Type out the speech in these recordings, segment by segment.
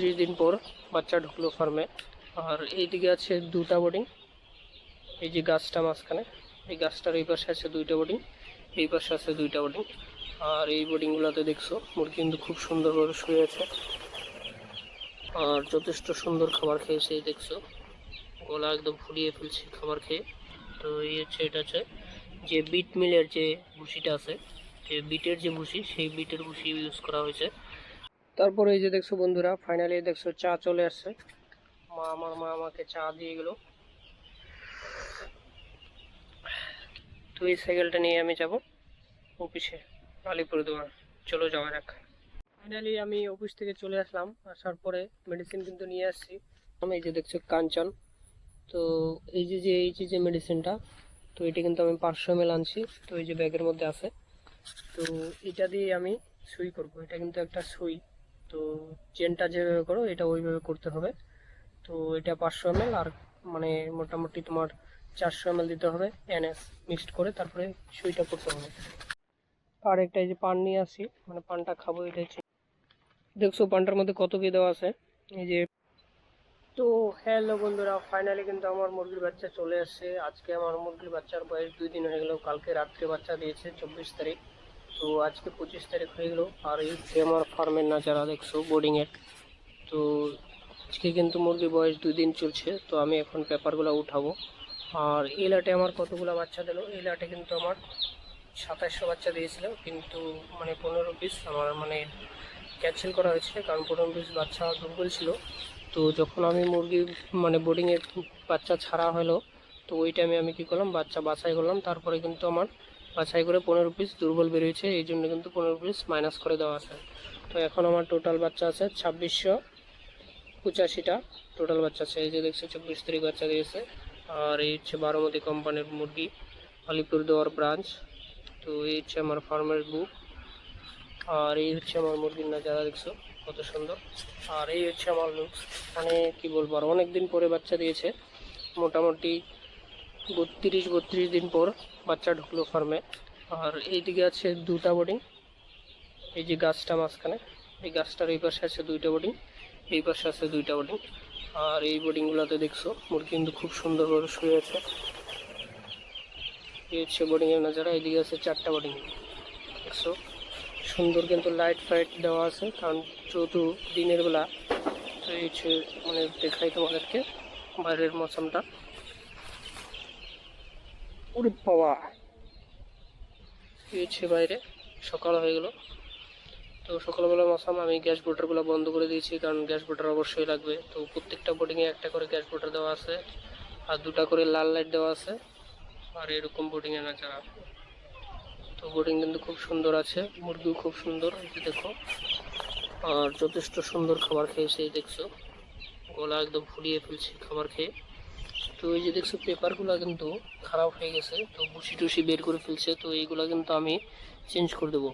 বত্রিশ দিন পর বাচ্চা ঢুকলো ফার্মে আর এইদিকে আছে দুটা বোর্ডিং এই যে গাছটা মাঝখানে, এই গাছটার এই পাশে আছে দুইটা বোর্ডিং এই পাশে আছে দুইটা বোর্ডিং আর এই বোর্ডিংগুলোতে দেখছ, মুরগি কিন্তু খুব সুন্দরভাবে শুয়ে আছে। আর যথেষ্ট সুন্দর খাবার খেয়েছে দেখছ। গলা একদম ফুলিয়ে ফেলছে খাবার খেয়ে। তো এই হচ্ছে, এটা হচ্ছে যে বিট মিলের যে ভুসিটা আছে, যে বিটের যে ভুসি সেই বিটের ভুসি ইউজ করা হয়েছে। তারপরে এই যে দেখছ বন্ধুরা ফাইনালি দেখছ চা চলে আসছে। মা, আমার মা আমাকে চা দিয়ে গেল। তো এই সাইকেলটা নিয়ে আমি যাব অফিসে আলিপুরদুয়ার চলো যাওয়া যাক। ফাইনালি আমি অফিস থেকে চলে আসলাম, আসার পরে মেডিসিন কিন্তু নিয়ে আসছি। আমি এই যে দেখছ কাঞ্চন। তো এই যে যে, এই যে যে মেডিসিনটা তো এটা কিন্তু আমি পাঁচশো এম আনছি, তো এই যে ব্যাগের মধ্যে আছে। তো এটা দিয়ে আমি সুই করব। এটা কিন্তু একটা সুই। তো চেনটা যেভাবে করো, এটা ওইভাবে করতে হবে। তো এটা পাঁচশো এম আর মানে মোটামুটি তোমার চারশো এম দিতে হবে এনএস মিক্সড করে, তারপরে সুইটা করতে হবে। আর একটা এই যে পান নিয়ে আসি মানে পানটা খাব এটা দেখছ পানটার মধ্যে কত কি দেওয়া আছে? এই যে তো হ্যালো বন্ধুরা ফাইনালি কিন্তু আমার মুরগির বাচ্চা চলে আসছে আজকে আমার মুরগির বাচ্চার বয়স দুই দিন হয়ে গেল, কালকে রাত্রে বাচ্চা দিয়েছে, চব্বিশ তারিখ। তো আজকে পঁচিশ তারিখ হয়ে গেল। আর এই আমার ফার্মের না যারা দেখছ বোর্ডিংয়ের তো আজকে কিন্তু মুরগির বয়স দুই দিন চলছে, তো আমি এখন পেপারগুলো উঠাবো। আর এই লাটে আমার কতগুলো বাচ্চা দিল? এই লাটে কিন্তু আমার সাতাশশো বাচ্চা দিয়েছিল, কিন্তু মানে পনেরো পিস আমার মানে ক্যান্সেল করা হয়েছে, কারণ পনেরো পিস বাচ্চা দুর্বল ছিল। তো যখন আমি মুরগি মানে বোর্ডিংয়ে বাচ্চা ছাড়া হলো, তো ওই টাইমে আমি কী করলাম, বাচ্চা বাছাই করলাম। তারপরে কিন্তু আমার বাছাই করে পনেরো পিস দুর্বল বেরিয়েছে, এই জন্য কিন্তু পনেরো পিস মাইনাস করে দেওয়া আছে। তো এখন আমার টোটাল বাচ্চা আছে ছাব্বিশশো পঁচাশিটা টোটাল বাচ্চা আছে। এই যে দেখছি, চব্বিশ তারিখ বাচ্চা দিয়েছে। আর এই হচ্ছে বারোমতি কোম্পানির মুরগি আলিপুরদুয়ার ব্রাঞ্চ তো এই হচ্ছে আমার ফার্মের বুক আর এই হচ্ছে আমার মুরগির না, যারা দেখছ, কত সুন্দর। আর এই হচ্ছে আমার লুকস মানে কি বলব আর অনেক দিন পরে বাচ্চা দিয়েছে। মোটামুটি বত্রিশ বত্রিশ দিন পর বাচ্চা ঢুকলো ফার্মে আর এইদিকে আছে দুটা বোর্ডিং এই যে গাছটা মাঝখানে, এই গাছটার এই পাশে আছে দুইটা বোর্ডিং এই পাশে আছে দুইটা বোর্ডিং আর এই বোর্ডিংগুলোতে দেখছ, মুরগি কিন্তু খুব সুন্দরভাবে শুয়ে আছে। এই হচ্ছে বোর্ডিংয়ের নাজারা, এইদিকে আছে চারটা বোর্ডিং দেখছ? সুন্দর কিন্তু লাইট ফাইট দেওয়া আছে, কারণ যেহেতু দিনের বেলা, তো এই হচ্ছে মানে দেখাই তোমাদেরকে বাইরের মৌসুমটা। বাবা। এই হচ্ছে বাইরে, সকাল হয়ে গেল। তো সকালবেলা মৌসুম, আমি গ্যাস বোটারগুলো বন্ধ করে দিয়েছি, কারণ গ্যাস বোটার অবশ্যই লাগবে। তো প্রত্যেকটা বোর্ডিংয়ে একটা করে গ্যাস বোটার দেওয়া আছে, আর দুটা করে লাল লাইট দেওয়া আছে, আর এরকম বোর্ডিংয়ে না যারা। তো বোর্ডিং কিন্তু খুব সুন্দর আছে, মুরগিও খুব সুন্দর, এই দেখো। আর যথেষ্ট সুন্দর খাবার খেয়েছে দেখছ। গলা একদম ফুলিয়ে ফেলছে খাবার খেয়ে। তো এই যে দেখছ পেপারগুলো কিন্তু খারাপ হয়ে গেছে, তো বুসি টুসি বের করে ফেলছে, তো এইগুলো কিন্তু আমি চেঞ্জ করে দেবো।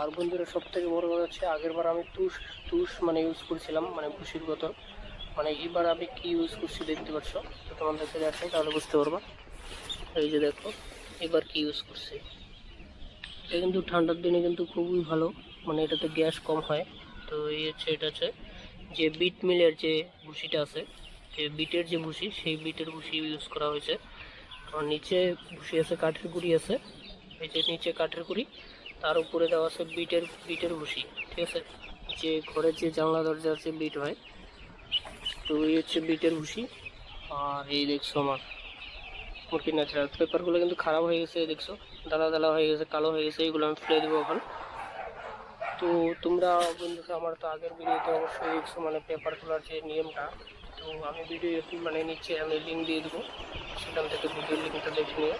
আর বন্ধুরা সব থেকে বড় কথা হচ্ছে আগের বার আমি তুষ তুষ মানে ইউজ করছিলাম মানে ভুসির বোতল। মানে এবার আমি কি ইউজ করছি দেখতে পাচ্ছ? তো তোমাদেরকে দেখাই তাহলে বুঝতে পারবা। এই যে দেখো, এবার কি ইউজ করছি? এটা কিন্তু ঠান্ডার দিনে কিন্তু খুবই ভালো মানে এটাতে গ্যাস কম হয়। তো এই হচ্ছে, এটা হচ্ছে যে বিট মিলের যে ভুসিটা আছে যে বিটের যে ভুসি, সেই বিটের ভুসি ইউজ করা হয়েছে। আর নিচে ভুসি আছে, কাঠের গুঁড়ি আছে। এই যে নিচে কাঠের গুঁড়ি, তার উপরে দেওয়া আছে বিটের বিটের ভুসি, ঠিক আছে? যে ঘরের যে জানলা দরজার যে বিট হয়, তো এই হচ্ছে বিটের ভুসি। আর এই দেখছ আমার মুরগির ন্যাচারাল পেপারগুলো কিন্তু খারাপ হয়ে গেছে দেখছ? দালা দালা হয়ে গেছে, কালো হয়ে গেছে এগুলো আমি ফেলে দেবো এখন। তো তোমরা বন্ধুরা, আমার তো আগের ভিডিওতে অবশ্যই দেখছ মানে পেপার তোলার যে নিয়মটা তো আমি ভিডিও মানে নিচে আমি লিঙ্ক দিয়ে দেবো। সেখান থেকে ভিডিও লিঙ্কটা দেখে নিও।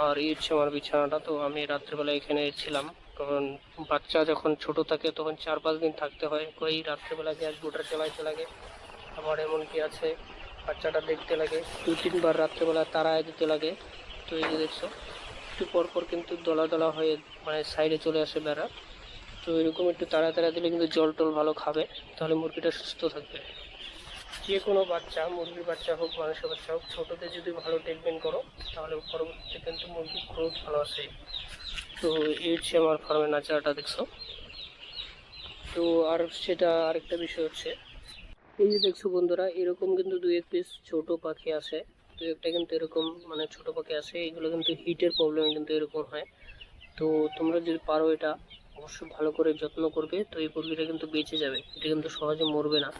আর এই হচ্ছে আমার বিছানাটা, তো আমি রাত্রেবেলা এখানে ছিলাম। কারণ বাচ্চা যখন ছোট থাকে, তখন চার পাঁচ দিন থাকতে হয়। ওই রাত্রেবেলা গ্যাস বোটার চালাইতে লাগে আবার এমন কি আছে? বাচ্চাটা দেখতে লাগে। দু তিনবার রাত্রেবেলা তাড়ায় দিতে লাগে। তো এই যে দেখছ, একটু পর পর কিন্তু দলা দলা হয়ে মানে সাইডে চলে আসে বেড়া। তো এরকম একটু তাড়া তাড়া দিলে কিন্তু জল টল ভালো খাবে। তাহলে মুরগিটা সুস্থ থাকবে। যে কোনো বাচ্চা, মুরগির বাচ্চা হোক মানুষের বাচ্চা হোক ছোটোতে যদি ভালো ট্রিটমেন্ট করো, তাহলে পরবর্তীতে কিন্তু মুরগির গ্রোথ ভালো আসে তো এই হচ্ছে আমার ফার্মের নাচারাটা দেখছ? তো আর সেটা আরেকটা বিষয় হচ্ছে, এই যে দেখছ বন্ধুরা, এরকম কিন্তু দু এক পিস ছোটো পাখি আসে দু একটা কিন্তু এরকম মানে ছোটো পাখি আসে এগুলো কিন্তু হিটের প্রবলেম কিন্তু এরকম হয়। তো তোমরা যদি পারো এটা, অবশ্যই ভালো করে যত্ন করবে, তো এই মুরগিটা কিন্তু বেঁচে যাবে। এটা কিন্তু সহজে মরবে না।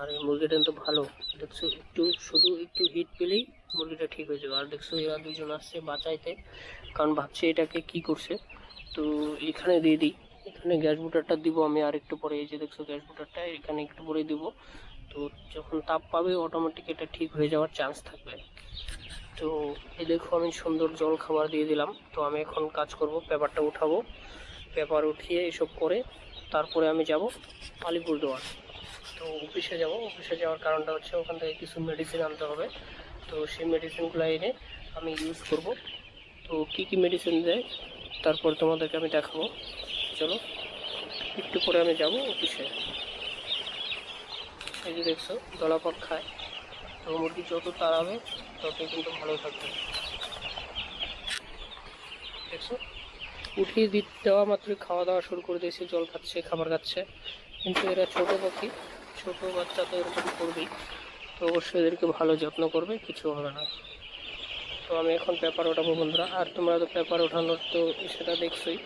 আর এই মুরগিটা কিন্তু ভালো। দেখছ, একটু শুধু একটু হিট পেলেই মুরগিটা ঠিক হয়ে যাবে। আর দেখছ, এরা দুজন আসছে বাঁচাইতে। কারণ ভাবছে এটাকে কি করছে। তো এখানে দিয়ে দিই। এখানে গ্যাস বুটারটা দিব আমি আর একটু পরে। এই যে দেখছ, গ্যাস বুটারটা এখানে একটু পরে দিব। তো যখন তাপ পাবে অটোমেটিক এটা ঠিক হয়ে যাওয়ার চান্স থাকবে। তো এই দেখো, আমি সুন্দর জল খাবার দিয়ে দিলাম। তো আমি এখন কাজ করব, পেপারটা উঠাবো। পেপার উঠিয়ে এসব করে তারপরে আমি যাব আলিপুরদুয়ার। তো অফিসে যাব। অফিসে যাওয়ার কারণটা হচ্ছে ওখান থেকে কিছু মেডিসিন আনতে হবে। তো সেই মেডিসিনগুলো এনে আমি ইউজ করব। তো কি কি মেডিসিন দেয়, তারপর তোমাদেরকে আমি দেখাবো। চলো, একটু পরে আমি যাব অফিসে। এই যে দেখছ দলাপাক খায়। তো মুরগি যত তাড়াবে ততই কিন্তু ভালো থাকবে। দেখছ? উঠিয়ে দিতে দেওয়া মাত্রই খাওয়া দাওয়া শুরু করে দিয়েছে, জল খাচ্ছে, খাবার খাচ্ছে। কিন্তু এরা ছোটো পাখি। ছোট বাচ্চা তো এরকম করবেই। তো অবশ্যই এদেরকে ভালো যত্ন করবে, কিছু হবে না। তো আমি এখন পেপার ওঠাবো বন্ধুরা। আর তোমরা তো পেপার ওঠানোর তো সেটা দেখছোই।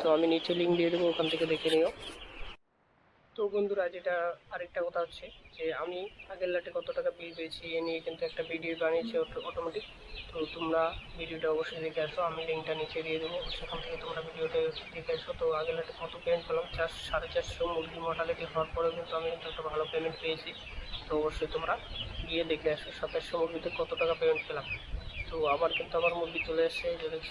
তো আমি নিচে লিঙ্ক দিয়ে দেবো, ওখান থেকে দেখে নিও। তো বন্ধুরা যেটা আরেকটা কথা হচ্ছে যে আমি আগের লাটে কত টাকা বিল পেয়েছি এ নিয়ে কিন্তু একটা ভিডিও বানিয়েছি অটোমেটিক তো তোমরা ভিডিওটা অবশ্যই দেখে আসো, আমি লিঙ্কটা নিচে দিয়ে দেবো। সেখান থেকে তোমরা ভিডিওটা দেখে আসো। তো আগের লাটে কত পেমেন্ট পেলাম? চার সাড়ে চারশো মুরগি মর্টালিটি হওয়ার পরেও কিন্তু আমি কিন্তু একটা ভালো পেমেন্ট পেয়েছি। তো অবশ্যই তোমরা গিয়ে দেখে আসো, সাতাশশো মুরগিতে কত টাকা পেমেন্ট পেলাম। তো আবার কিন্তু আমার মুরগি চলে এসেছে দেখছ।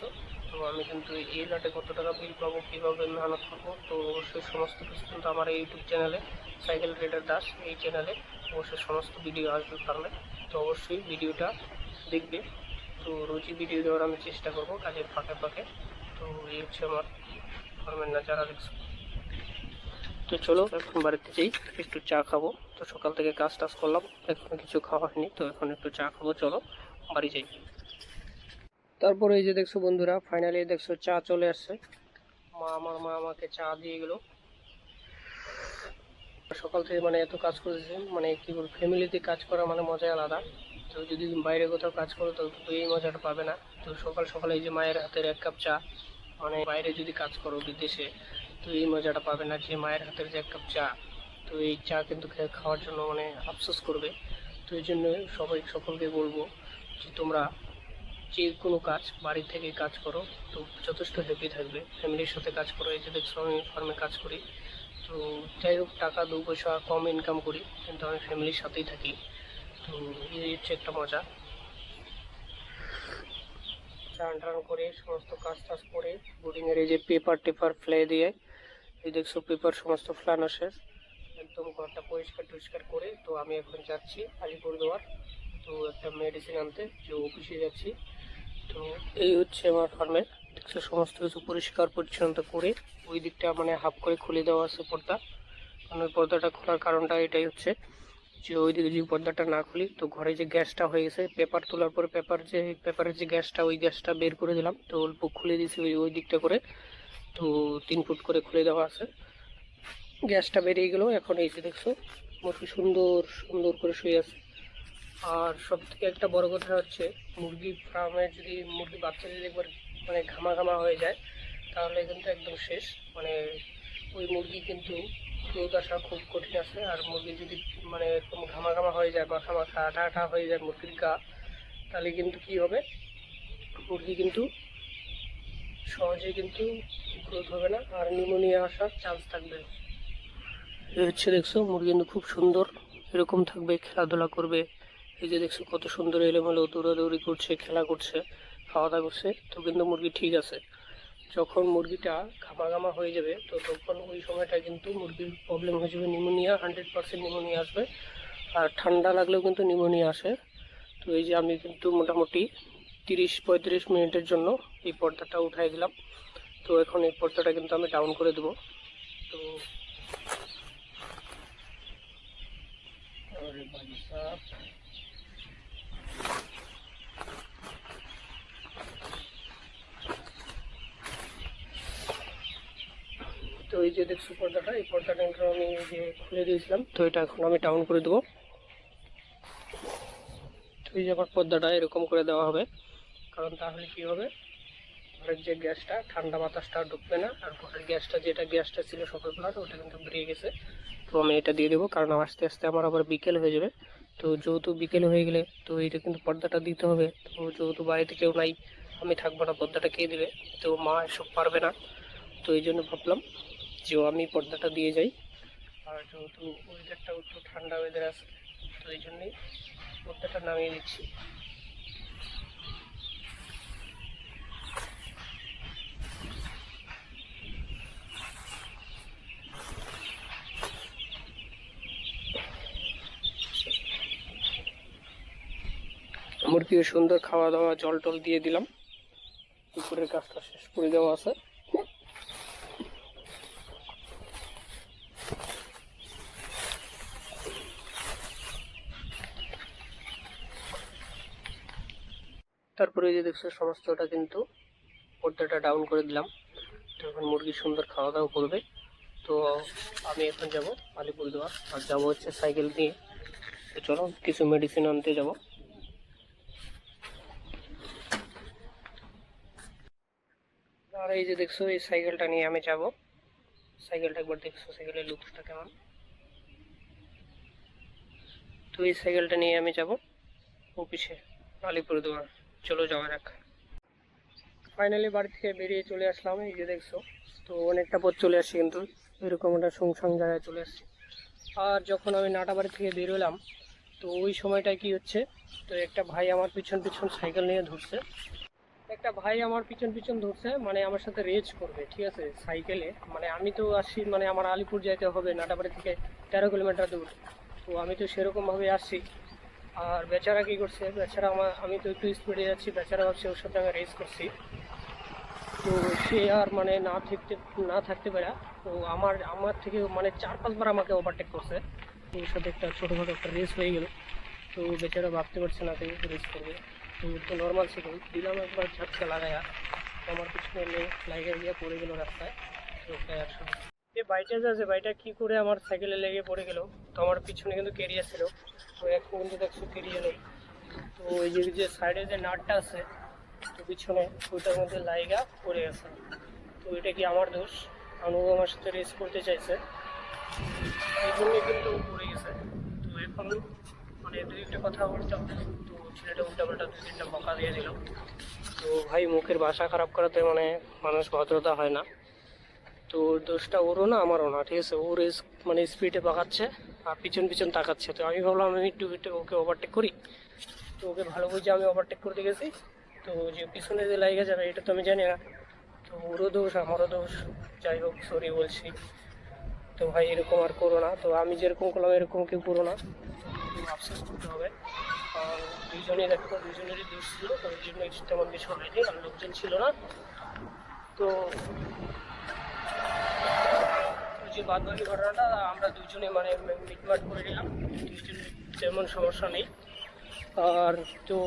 তো আমি কিন্তু এই লাটে কত টাকা বিল পাবো, কীভাবে মেহনত করব, তো অবশ্যই সমস্ত কিছু কিন্তু আমার এই ইউটিউব চ্যানেলে সাইকেল রেডার দাস এই চ্যানেলে অবশ্যই সমস্ত ভিডিও আসবে ফার্মে তো অবশ্যই ভিডিওটা দেখবে। তো রোজই ভিডিও দেওয়ার আমি চেষ্টা করব কাজের ফাঁকে ফাঁকে। তো এই হচ্ছে আমার ফার্মের নাচারা দেখছ তো চলো, এখন বাড়িতে যাই, একটু চা খাব। তো সকাল থেকে কাজ টাজ করলাম, এখন কিছু খাওয়া হয়নি, তো এখন একটু চা খাব, চলো, বাড়ি যাই। তারপরে এই যে দেখছ বন্ধুরা ফাইনালি দেখছ চা চলে আসছে। মা, আমার মা আমাকে চা দিয়ে গেল। সকাল থেকে মানে এত কাজ করেছে মানে কি বলব ফ্যামিলিতে কাজ করা মানে মজাই আলাদা। তো যদি বাইরে কোথাও কাজ করো তো এই মজাটা পাবে না। তো সকাল সকালে এই যে মায়ের হাতের এক কাপ চা মানে বাইরে যদি কাজ করো বিদেশে, তো এই মজাটা পাবে না যে মায়ের হাতের যে এক কাপ চা। তো এই চা কিন্তু খাওয়ার জন্য মানে আফসোস করবে। তো এই জন্য সবাই সকলকে বলব যে তোমরা যে কোনো কাজ বাড়ি থেকে কাজ করো, তো যথেষ্ট হ্যাপি থাকবে। ফ্যামিলির সাথে কাজ করো, এই যে দেখছ আমি ফার্মে কাজ করি। তো যাই হোক, টাকা দু পয়সা কম ইনকাম করি, কিন্তু আমি ফ্যামিলির সাথেই থাকি। তো এই হচ্ছে একটা মজা। চান টান করে, সমস্ত কাজ টাজ করে বোর্ডিংয়ের এই যে পেপার টেপার ফেলে দিয়ে, এই দেখছ পেপার সমস্ত ফেলানো শেষ। একদম ঘরটা পরিষ্কার টরিষ্কার করে, তো আমি এখন যাচ্ছি আলিপুরদুয়ার। তো একটা মেডিসিন আনতে, যে অফিসে যাচ্ছি। তো এই হচ্ছে আমার ফার্মের দেখছ, সমস্ত কিছু পরিষ্কার, পরিচ্ছন্নতা করে ওই দিকটা মানে হাফ করে খুলে দেওয়া আছে পর্দা। কারণ পর্দাটা খোলার কারণটা এটাই হচ্ছে যে ওই দিকে যদি পর্দাটা না খুলি, তো ঘরে যে গ্যাসটা হয়ে গেছে, পেপার তোলার পরে পেপার যে, পেপারের যে গ্যাসটা, ওই গ্যাসটা বের করে দিলাম। তো অল্প খুলে দিয়েছি ওই ওই দিকটা করে। তো তিন ফুট করে খুলে দেওয়া আছে। গ্যাসটা বেরিয়ে গেল এখন এই যে দেখছ মুরগি সুন্দর সুন্দর করে শুয়ে আছে। আর সব থেকে একটা বড় কথা হচ্ছে, মুরগি ফার্মে যদি মুরগি বাচ্চা যদি একবার মানে ঘামা ঘামা হয়ে যায়, তাহলে কিন্তু একদম শেষ। মানে ওই মুরগি কিন্তু রোদ আসা খুব কঠিন আছে, আর মুরগি যদি মানে একদম ঘামা ঘামা হয়ে যায় মাখা মাখা আঠা আঠা হয়ে যায় মুরগির গা, তাহলে কিন্তু কি হবে? মুরগি কিন্তু সহজে কিন্তু গ্রোথ হবে না, আর নিউমোনিয়া আসার চান্স থাকবে। হচ্ছে দেখছ, মুরগি কিন্তু খুব সুন্দর, এরকম থাকবে, খেলাধুলা করবে এই যে দেখছ কত সুন্দর এলোমেলো দৌড়াদৌড়ি করছে, খেলা করছে খাওয়া দাওয়া করছে, তো কিন্তু মুরগি ঠিক আছে। যখন মুরগিটা ঘামা ঘামা হয়ে যাবে, তো তখন ওই সময়টা কিন্তু মুরগির প্রবলেম হয়ে যাবে নিউমোনিয়া হান্ড্রেড পার্সেন্ট নিউমোনিয়া আসবে। আর ঠান্ডা লাগলেও কিন্তু নিউমোনিয়া আসে। তো এই যে আমি কিন্তু মোটামুটি তিরিশ, পঁয়ত্রিশ মিনিটের জন্য এই পর্দাটা উঠাই দিলাম। তো এখন এই পর্দাটা কিন্তু আমি ডাউন করে দেবো। তো अरे তো এই যে দেখছ পর্দাটা, এই পর্দাটা এখন আমি এই যে খুলে দিয়েছিলাম। তো এটা এখন আমি ডাউন করে দেবো। তো এই যে আমার পর্দাটা এরকম করে দেওয়া হবে। কারণ তাহলে কি হবে? ঘরের যে গ্যাসটা, ঠান্ডা বাতাসটা ঢুকবে না। আর ঘরের গ্যাসটা, যেটা গ্যাসটা ছিল সকালবেলাটা ওটা কিন্তু বেরিয়ে গেছে। তো আমি এটা দিয়ে দেবো। কারণ আস্তে আস্তে আমার আবার বিকেল হয়ে যাবে। তো যেহেতু বিকেল হয়ে গেলে, তো এটা কিন্তু পর্দাটা দিতে হবে। তো যেহেতু বাড়িতে কেউ নাই, আমি থাকব না, পর্দাটা কে দেবে? তো মা এসব পারবে না। তো এই জন্য ভাবলাম যে আমি পর্দাটা দিয়ে যাই। আর যেহেতু ওয়েদারটা একটু ঠান্ডা ওয়েদার আছে, তো এই জন্যই পর্দাটা নামিয়ে দিচ্ছি। মুরগিও সুন্দর খাওয়া দাওয়া জল টল দিয়ে দিলাম। দুপুরের কাজটা শেষ করে দেওয়া আছে। তারপরে এই যে দেখছ, সমস্তটা কিন্তু পর্দাটা ডাউন করে দিলাম। তো এখন মুরগি সুন্দর খাওয়া দাওয়া করবে। তো আমি এখন যাব আলিপুর দেওয়া আর যাব হচ্ছে সাইকেল নিয়ে। তো চলো, কিছু মেডিসিন আনতে যাব। আর এই যে দেখছ, এই সাইকেলটা নিয়ে আমি যাব। সাইকেলটা একবার দেখছ সাইকেলের লুকসটা কেমন? তো এই সাইকেলটা নিয়ে আমি যাব অফিসে আলিপুরদুয়ার। চলো যাওয়া যাক। ফাইনালি বাড়ি থেকে বেরিয়ে চলে আসলাম, এই যে দেখছ। তো অনেকটা পথ চলে আসছি কিন্তু, এরকম একটা শুনশান জায়গায় চলে আসছি। আর যখন আমি নাটা বাড়ি থেকে বেরোলাম, তো ওই সময়টা কি হচ্ছে, তো একটা ভাই আমার পিছন পিছন সাইকেল নিয়ে ধরছে। একটা ভাই আমার পিছন পিছন ধরছে মানে আমার সাথে রেজ করবে, ঠিক আছে, সাইকেলে। মানে আমি তো আসছি মানে আমার আলিপুর যাইতে হবে নাটাবাড়ি থেকে তেরো কিলোমিটার দূর। তো আমি তো সেরকমভাবে আসছি আর বেচারা কি করছে? বেচারা আমার, আমি তো একটু স্পিডে যাচ্ছি, বেচারা ভাবছে ওর সাথে আমি রেস করছি। তো সে আর মানে না থাকতে না থাকতে পারে। তো আমার আমার থেকে মানে চার পাঁচবার আমাকে ওভারটেক করছে। তো ওর সাথে একটা ছোটোখাটো একটা রেস হয়ে গেল। তো বেচারা ভাবতে পারছে না যে রেস করবে। তো তো নর্মাল ছিল। দিলাম একবার ঝাটকা লাগায়া। তো আমার পিছনে মেয়ে লাগিয়ে গিয়ে পড়ে গেল রাস্তায়। তো ওটাই এই বাইকটা যে আছে বাইকটা কি করে আমার সাইকেলে লেগে পড়ে গেল, তো আমার পিছনে কিন্তু কেরিয়ার ছিল। তো এখন কিন্তু দেখছ কেরিয়ার নেই। তো ওই যে যে সাইডে যে নাটটা আছে, তো পিছনে ওইটার মধ্যে লাইগা পড়ে গেছে তো এটা কি আমার দোষ? কারণ আমার সাথে রেস করতে চাইছে। এই জন্যই কিন্তু পড়ে গেছে। তো এখন মানে দুই একটা কথা বলতাম তো ছেলেটা উল্টা পাল্টা দুই তিনটা বকা দিয়ে দিল। তো ভাই, মুখের বাসা খারাপ করাতে মানে মানুষ ভদ্রতা হয় না। তো দোষটা ওরও না, আমারও না, ঠিক আছে? ওর মানে স্পিডে পাকাচ্ছে আর পিছন পিছন তাকাচ্ছে। তো আমি ভাবলাম আমি একটু একটু ওকে ওভারটেক করি। তো ওকে ভালো বুঝে আমি ওভারটেক করতে গেছি। তো যে পিছনে যে লাইগে যাবে এটা তো আমি জানি না। তো ওরও দোষ, আমারও দোষ। যাই হোক সরি বলছি। তো ভাই, এরকম আর করো না। তো আমি যেরকম করলাম, এরকম কেউ করো না। আফসোস করতে হবে। আর দুইজনেই দেখো, দুইজনেরই দোষ ছিল। তো ওই জন্য তেমন কিছু হয়নি। আর লোকজন ছিল না। তো যে বাদ বাকি ঘটনাটা, আমরা দুজনে মানে মিটমাট করে নিলাম। দুজনে তেমন সমস্যা নেই। আর তো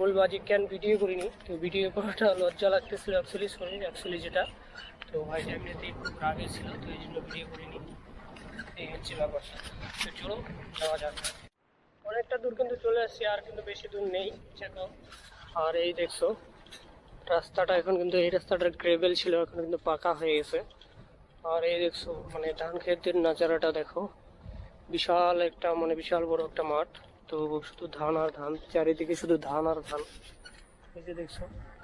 বলব, আজকে কেন ভিডিও করিনি? তো ভিডিও করাটা লজ্জা লাগতেছিল অ্যাকচুয়ালি সরি অ্যাকচুয়ালি যেটা। তো ভাইটা এমনিতে একটু রাগে ছিল, তো এই জন্য ভিডিও করিনি। এই হচ্ছে ব্যাপার। তো চলো যাওয়া যাক। অনেকটা দূর কিন্তু চলে আসছি, আর কিন্তু বেশি দূর নেই চেকো আর এই দেখছ, রাস্তাটা এখন কিন্তু, এই রাস্তাটা গ্রেভেল ছিল, এখন কিন্তু পাকা হয়ে গেছে। আর এই দেখছ মানে ধান ক্ষেতের নাচারাটা দেখো। বিশাল একটা মানে বিশাল বড় একটা মাঠ। তো শুধু ধান আর ধান, চারিদিকে শুধু ধান আর ধান। এই যে দেখছ,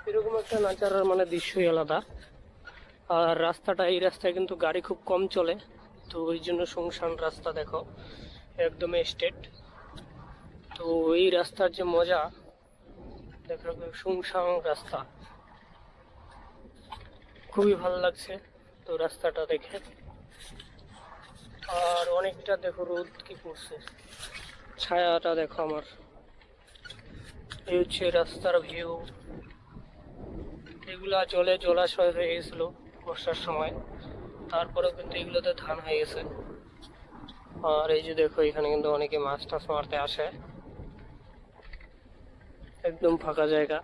এরকম একটা নাচারার মানে দৃশ্যই আলাদা। আর রাস্তাটা, এই রাস্তায় কিন্তু গাড়ি খুব কম চলে। তো ওই জন্য শুনশান রাস্তা দেখো, একদম স্টেট তো এই রাস্তার যে মজা, দেখো, শুনশান রাস্তা। খুবই ভালো লাগছে। তো রাস্তাটা দেখে। আর অনেকটা দেখো রোদ কি পড়ছে। ছায়াটা দেখো আমার। এই হচ্ছে রাস্তার ভিউ এগুলা জলে জলাশয় হয়ে গেছিল বর্ষার সময়। তারপরেও কিন্তু এগুলোতে ধান হয়ে গেছে। আর এই যে দেখো, এখানে কিন্তু অনেকে মাছ টাছ মারতে আসে। একদম ফাঁকা জায়গা।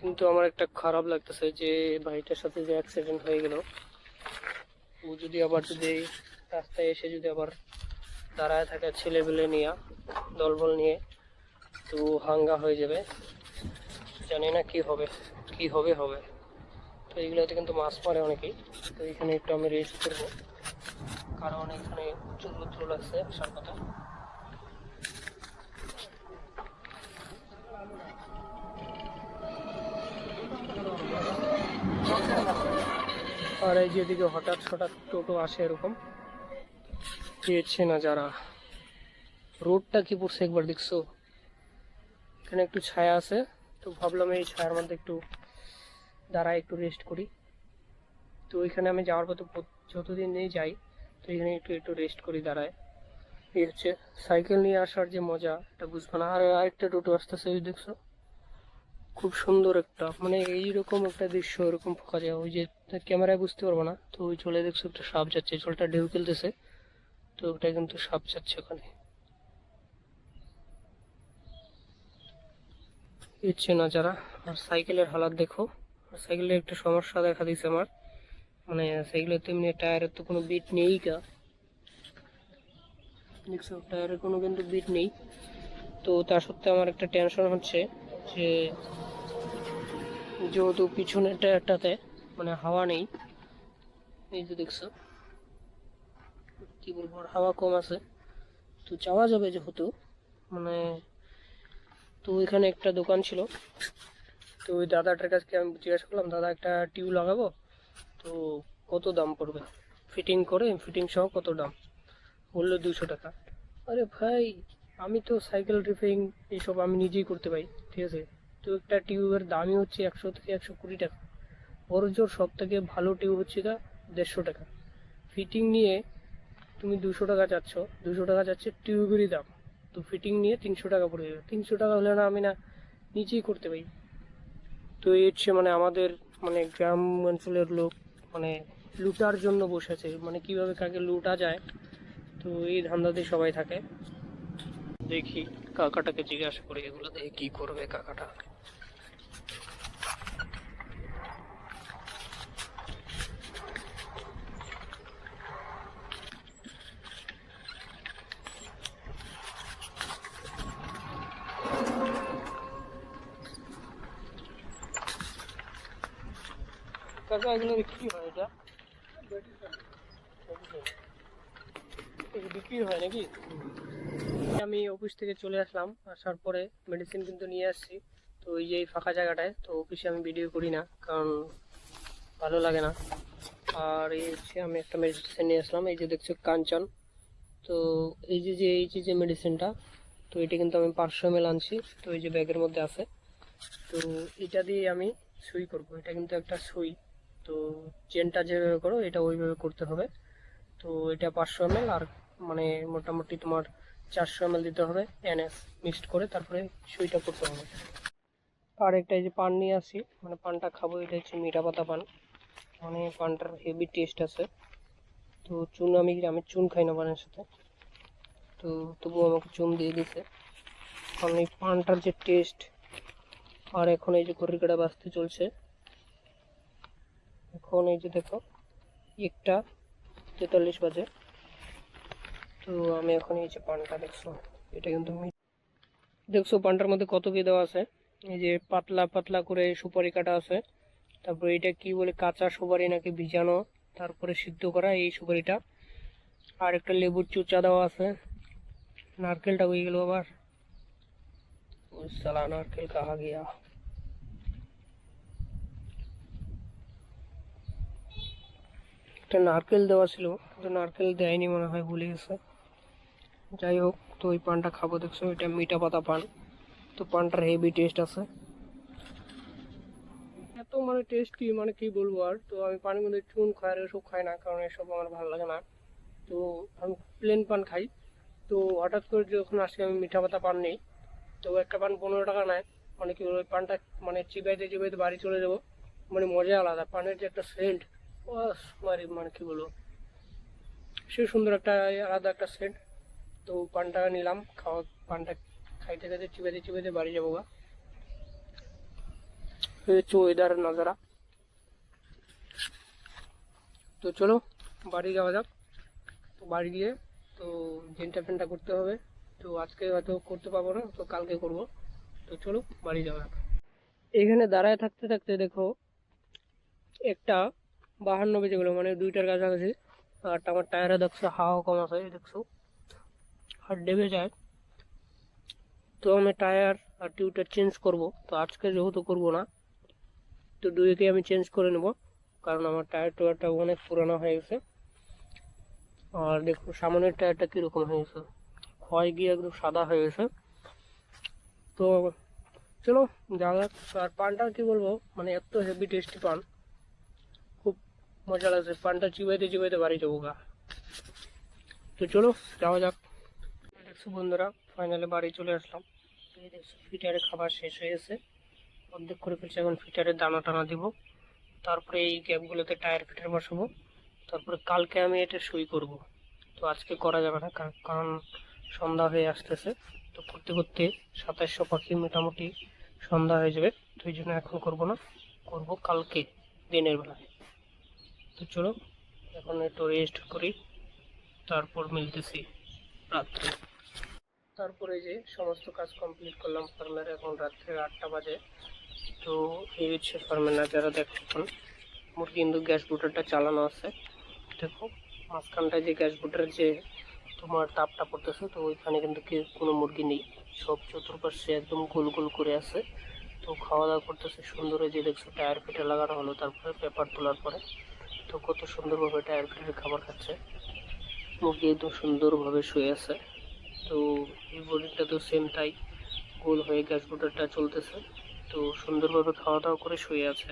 কিন্তু আমার একটা খারাপ লাগতেছে যে ভাইটার সাথে যে অ্যাক্সিডেন্ট হয়ে গেল, ও যদি আবার যদি রাস্তায় এসে যদি আবার দাঁড়ায় থাকে ছেলেবেলে নিয়ে, দলবল নিয়ে, তো হাঙ্গা হয়ে যাবে। জানি না কি হবে কি হবে হবে। তো এইগুলোতে কিন্তু মাছ মারে অনেকেই। তো এখানে একটু আমি রেস্ট করব। কারণ এখানে প্রচুর রৌদ্র লাগছে, আসার কথা। আর এই যেদিকে হঠাৎ হঠাৎ টোটো আসে এরকম। পেয়েছে না যারা। রোডটা কি পড়ছে একবার দেখছ? এখানে একটু ছায়া আছে, তো ভাবলাম এই ছায়ার মধ্যে একটু দাঁড়ায়, একটু রেস্ট করি। তো ওইখানে আমি যাওয়ার পথে যতদিন নেই যাই, তো এখানে একটু একটু রেস্ট করি, দাঁড়ায়। এই হচ্ছে সাইকেল নিয়ে আসার যে মজা, এটা বুঝব না। আর আরেকটা টোটো আসতেছে, ওই দেখছ? খুব সুন্দর একটা মানে এইরকম একটা দৃশ্য এরকম ফাঁকা যায়। ওই যে ক্যামেরায় বুঝতে পারব না, তো ওই চলে দেখছ একটা সাপ যাচ্ছে জলটা ঢেউ খেলতেছে, তো ওটা কিন্তু সাপ যাচ্ছে ওখানে। ইচ্ছে না যারা আর সাইকেলের হালাত দেখো। সাইকেলের একটা সমস্যা দেখা দিয়েছে আমার। মানে সাইকেলের এমনি টায়ারের তো কোনো বিট নেই কা দেখছ টায়ারের কোনো কিন্তু বিট নেই। তো তার সত্ত্বেও আমার একটা টেনশন হচ্ছে। যে যেহেতু পিছনের টায়ারটাতে মানে হাওয়া নেই। এই যে দেখছ, কি বলব হাওয়া কম আছে। তো যাওয়া যাবে যেহেতু মানে তো এখানে একটা দোকান ছিল। তো ওই দাদাটার কাছে আমি জিজ্ঞাসা করলাম, দাদা, একটা টিউব লাগাবো? তো কত দাম পড়বে? ফিটিং করে, ফিটিং সহ কত দাম? বলল দুশো টাকা। আরে ভাই, আমি তো সাইকেল রিপেয়ারিং এইসব আমি নিজেই করতে পারি। ঠিক আছে? তো একটা টিউবের দামই হচ্ছে একশো থেকে একশো কুড়ি টাকা। বড় সব থেকে ভালো টিউব হচ্ছে গা দেড়শো টাকা। ফিটিং নিয়ে তুমি দুশো টাকা চাচ্ছ, দুশো টাকা চাচ্ছে টিউবেরই দাম। তো ফিটিং নিয়ে তিনশো টাকা পড়ে যাবে। তিনশো টাকা হলে না আমি না নিজেই করতে পারি। তো এই হচ্ছে মানে আমাদের মানে গ্রাম অঞ্চলের লোক মানে লুটার জন্য বসেছে মানে কীভাবে কাকে লুটা যায়, তো এই ধান্দাতে সবাই থাকে। দেখি। কাকাটাকে জিজ্ঞাসা করি, এগুলো দেখে কি করবে কাকাটা? কাকা কি হয় এটা? বিক্রি হয় নাকি? আমি অফিস থেকে চলে আসলাম, আসার পরে মেডিসিন কিন্তু নিয়ে আসছি। তো এই যে ফাঁকা জায়গাটায়, তো অফিসে আমি ভিডিও করি না, কারণ ভালো লাগে না। আর এই হচ্ছে আমি একটা মেডিসিন নিয়ে আসলাম, এই যে দেখছ কাঞ্চন। তো এই যে যে, এই যে যে মেডিসিনটা তো এটা কিন্তু আমি পাঁচশো এম আনছি, তো এই যে ব্যাগের মধ্যে আছে। তো এটা দিয়ে আমি সুই করব, এটা কিন্তু একটা সুই। তো চেনটা যেভাবে করো, এটা ওইভাবে করতে হবে। তো এটা পাঁচশো এম আর মানে মোটামুটি তোমার চারশো এম দিতে হবে এনএস মিক্সড করে তারপরে সুইটা করতে হবে। আর একটা এই যে পান নিয়ে আসি মানে পানটা খাব, এটা হচ্ছে মিঠা পাতা পান। মানে পানটার হেভি টেস্ট আছে। তো চুন আমি আমি চুন খাই না পানের সাথে। তো তবুও আমাকে চুন দিয়ে দিছে। কারণ এই পানটার যে টেস্ট আর এখন এই যে ঘড়ির কাটা বাজতে চলছে। এখন এই যে দেখো, একটা তেতাল্লিশ বাজে। তো আমি এখন এই যে পানটা দেখছ, এটা কিন্তু আমি দেখছ পানটার মধ্যে কত কি দেওয়া আছে? এই যে পাতলা পাতলা করে সুপারি কাটা আছে। তারপরে এটা কি বলে, কাঁচা সুপারি নাকি ভিজানো? তারপরে সিদ্ধ করা এই সুপারিটা। আর একটা লেবুর চুচা দেওয়া আছে। নারকেলটা হয়ে গেল আবার। সালা নারকেল কাহা গিয়া। একটা নারকেল দেওয়া ছিল, কিন্তু নারকেল দেয়নি মনে হয়, ভুলে গেছে। যাই হোক, তো ওই পানটা খাব, দেখছ, এটা মিঠা পাতা পান। তো পানটার হেভি টেস্ট আছে। এত মানে টেস্ট কি মানে কি বলব আর? তো আমি পানির মধ্যে চুন খাই আর এসব খাই না, কারণ এসব আমার ভালো লাগে না। তো আমি প্লেন পান খাই। তো হঠাৎ করে যখন আজকে আমি মিঠা পাতা পান নেই, তো একটা পান পনেরো টাকা নেয়। মানে কি ওই পানটা মানে চিবাইতে চিবাইতে বাড়ি চলে যাব। মানে মজা আলাদা, পানের যে একটা সেন্ট মানে মানে কি বলব। সে সুন্দর একটা, আলাদা একটা সেন্ট তো পানটা নিলাম, খাওয়া, পানটা খাইতে খাইতে চিবাইতে চিবাইতে বাড়ি যাব গা। হচ্ছে ওয়েদার নজারা। তো চলো, বাড়ি যাওয়া যাক। তো বাড়ি গিয়ে তো জেনটা ফেনটা করতে হবে। তো আজকে হয়তো করতে পারব না, তো কালকে করব। তো চলো, বাড়ি যাওয়া যাক। এখানে দাঁড়ায় থাকতে থাকতে দেখো, একটা বাহান্ন বেজে গেলো মানে দুইটার কাছাকাছি। আর আমার টায়ারে দেখছ, হাওয়া কম আছে দেখছ। আর ডেবে যায় তো আমি টায়ার আর টিউবটা চেঞ্জ করব। তো আজকে যেহেতু করব না, তো দুইকে আমি চেঞ্জ করে নেব। কারণ আমার টায়ার টুয়ারটা অনেক পুরানো হয়ে গেছে। আর দেখো, সামনের টায়ারটা কীরকম হয়ে গেছে। ক্ষয় গিয়ে একদম সাদা হয়ে গেছে। তো চলো যাওয়া যাক আর পানটা কী বলব মানে এত হেভি টেস্টি পান। খুব মজা লাগছে। পানটা চিবাইতে চিবাইতে বাড়ি যাব গা। তো চলো, যাওয়া যাক। দেখছ বন্ধুরা ফাইনালে বাড়ি চলে আসলাম। এই দেখছ, ফিটারে খাবার শেষ হয়ে গেছে। অর্ধেক করে ফেলছি, এখন ফিটারে দানা টানা দিব। তারপরে এই গ্যাপগুলোতে টায়ার ফিটার বসাবো। তারপরে কালকে আমি এটা সই করব। তো আজকে করা যাবে না কার- কারণ সন্ধ্যা হয়ে আসতেছে। তো করতে করতে সাতাশশো পাখি মোটামুটি সন্ধ্যা হয়ে যাবে। তো এই জন্য এখন করব না, করব কালকে, দিনের বেলায়। তো চলো, এখন একটু রেস্ট করি। তারপর মিলতেছি রাত্রে। তারপরে যে সমস্ত কাজ কমপ্লিট করলাম ফার্মের এখন রাত্রে আটটা বাজে। তো এই হচ্ছে ফার্মের যারা দেখছেন মুরগি কিন্তু গ্যাস বুটারটা চালানো আছে। দেখো, মাঝখানটায় যে গ্যাস বুটার যে তোমার তাপটা পড়তেছে, তো ওইখানে কিন্তু কোনো মুরগি নেই। সব চতুর্পাশে একদম গোল গোল করে আছে। তো খাওয়া দাওয়া করতেছে সুন্দর যে দেখছ টায়ার ফিটে লাগানো হলো, তারপরে পেপার তোলার পরে। তো কত সুন্দরভাবে টায়ার ফিটের খাবার খাচ্ছে। মুরগি একদম সুন্দরভাবে শুয়ে আছে। তো এই তো সেম তাই। গোল হয়ে গ্যাস বোর্ডারটা চলতেছে। তো সুন্দরভাবে খাওয়া দাওয়া করে শুয়ে আছে।